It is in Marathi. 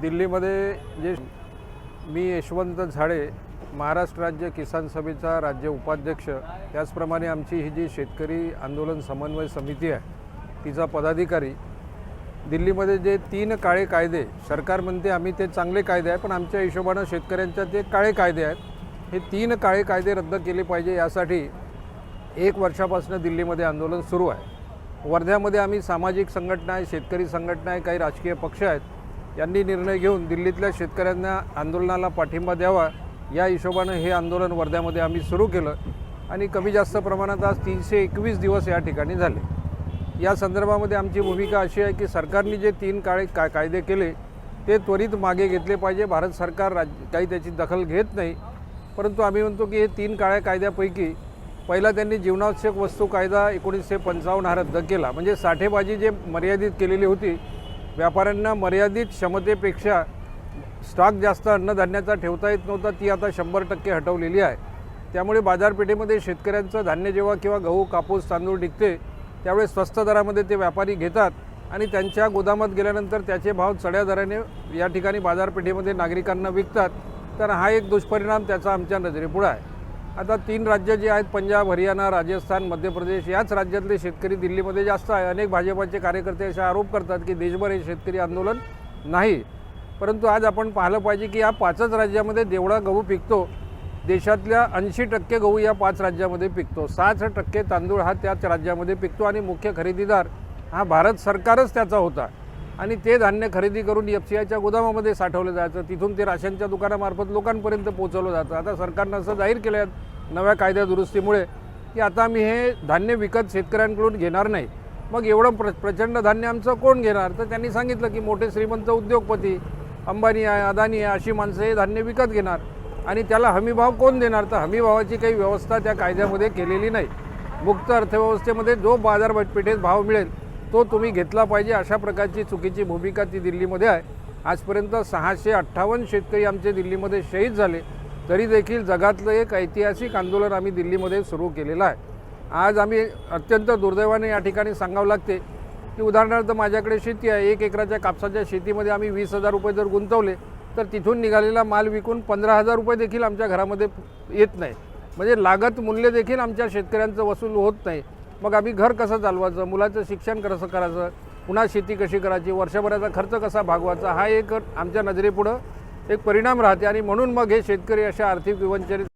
दिल्लीमध्ये जे मी यशवंत झाडे महाराष्ट्र राज्य किसान सभेचा राज्य उपाध्यक्ष त्याचप्रमाणे आमची ही जी शेतकरी आंदोलन समन्वय समिती आहे तिचा पदाधिकारी. दिल्लीमध्ये जे तीन काळे कायदे सरकार म्हणते आम्ही ते चांगले कायदे आहे पण आमच्या हिशोबानं शेतकऱ्यांच्या जे काळे कायदे आहेत. हे तीन काळे कायदे रद्द केले पाहिजे यासाठी एक वर्षापासून दिल्लीमध्ये आंदोलन सुरू आहे. वर्ध्यामध्ये आम्ही सामाजिक संघटना आहे शेतकरी संघटना आहे काही राजकीय पक्ष आहेत. यांनी निर्णय घेऊन दिल्लीतल्या शेतकऱ्यांना आंदोलनाला पाठिंबा द्यावा. या हिशोबानं हे आंदोलन वर्ध्यामध्ये आम्ही सुरू केलं आणि कमी जास्त प्रमाणात आज तीनशे एकवीस दिवस या ठिकाणी झाले. या संदर्भामध्ये आमची भूमिका अशी आहे की सरकारने जे तीन काळे का कायदे केले ते त्वरित मागे घेतले पाहिजे. भारत सरकार राज काही त्याची दखल घेत नाही. परंतु आम्ही म्हणतो की हे तीन काळ्या कायद्यापैकी पहिला त्यांनी जीवनावश्यक वस्तू कायदा एकोणीसशे पंचावन्न हा रद्द केला. म्हणजे साठेबाजी जे मर्यादित केलेली होती व्यापाऱ्यांना मर्यादित क्षमतेपेक्षा स्टॉक जास्त अन्नधान्याचा ठेवता येत नव्हता ती आता शंभर टक्के हटवलेली आहे. त्यामुळे बाजारपेठेमध्ये शेतकऱ्यांचं धान्य जेव्हा किंवा गहू कापूस तांदूळ निघते त्यावेळेस स्वस्त दरामध्ये ते व्यापारी घेतात आणि त्यांच्या गोदामात गेल्यानंतर त्याचे भाव चढ्या दराने या ठिकाणी बाजारपेठेमध्ये नागरिकांना विकतात. तर हा एक दुष्परिणाम त्याचा आमच्या नजरेपुढं आहे. आता तीन राज्य जे आहेत पंजाब हरियाणा राजस्थान मध्य प्रदेश याच राज्यातले शेतकरी दिल्लीमध्ये जास्त आहे. अनेक भाजपाचे कार्यकर्ते असे आरोप करतात की देशभर हे शेतकरी आंदोलन नाही. परंतु आज आपण पाहिलं पाहिजे की या पाचच राज्यामध्ये देवळा गहू पिकतो. देशातल्या ऐंशी टक्के गहू या पाच राज्यामध्ये पिकतो. साठ टक्के तांदूळ हा त्याच राज्यामध्ये पिकतो आणि मुख्य खरेदीदार हा भारत सरकारच त्याचा होता. आणि ते धान्य खरेदी करून एफ सी आयच्या गोदामामध्ये साठवलं जायचं. तिथून ते राशनच्या दुकानामार्फत लोकांपर्यंत पोहोचवलं जातं. आता सरकारनं असं जाहीर केलं आहे नव्या कायद्या दुरुस्तीमुळे की आता मी हे धान्य विकत शेतकऱ्यांकडून घेणार नाही. मग एवढं प्र प्रचंड धान्य आमचं कोण घेणार? तर त्यांनी सांगितलं की मोठे श्रीमंत उद्योगपती अंबानी आहे अदानी आहे अशी माणसं हे धान्य विकत घेणार. आणि त्याला हमीभाव कोण देणार? तर हमीभावाची काही व्यवस्था त्या कायद्यामध्ये केलेली नाही. मुक्त अर्थव्यवस्थेमध्ये जो बाजारपेठेत भाव मिळेल तो तुम्ही घेतला पाहिजे अशा प्रकारची चुकीची भूमिका ती दिल्लीमध्ये आहे. आजपर्यंत सहाशे अठ्ठावन्न शेतकरी आमचे दिल्लीमध्ये शहीद झाले. तरी देखील जगातलं एक ऐतिहासिक आंदोलन आम्ही दिल्लीमध्ये सुरू केलेलं आहे. आज आम्ही अत्यंत दुर्दैवाने या ठिकाणी सांगावं लागते की उदाहरणार्थ माझ्याकडे शेती आहे. एक एकराच्या कापसाच्या शेतीमध्ये आम्ही वीस हजार रुपये जर गुंतवले तर तिथून निघालेला माल विकून पंधरा हजार रुपये देखील आमच्या घरामध्ये येत नाही. म्हणजे लागत मूल्य देखील आमच्या शेतकऱ्यांचं वसूल होत नाही. मग आम्ही घर कसं चालवायचं? मुलाचं शिक्षण कसं करायचं? पुन्हा शेती कशी करायची? वर्षभराचा खर्च कसा भागवायचा? हा एक आमच्या नजरेपुढं एक परिणाम राहते आणि म्हणून मग हे शेतकरी अशा आर्थिक विवंचनेत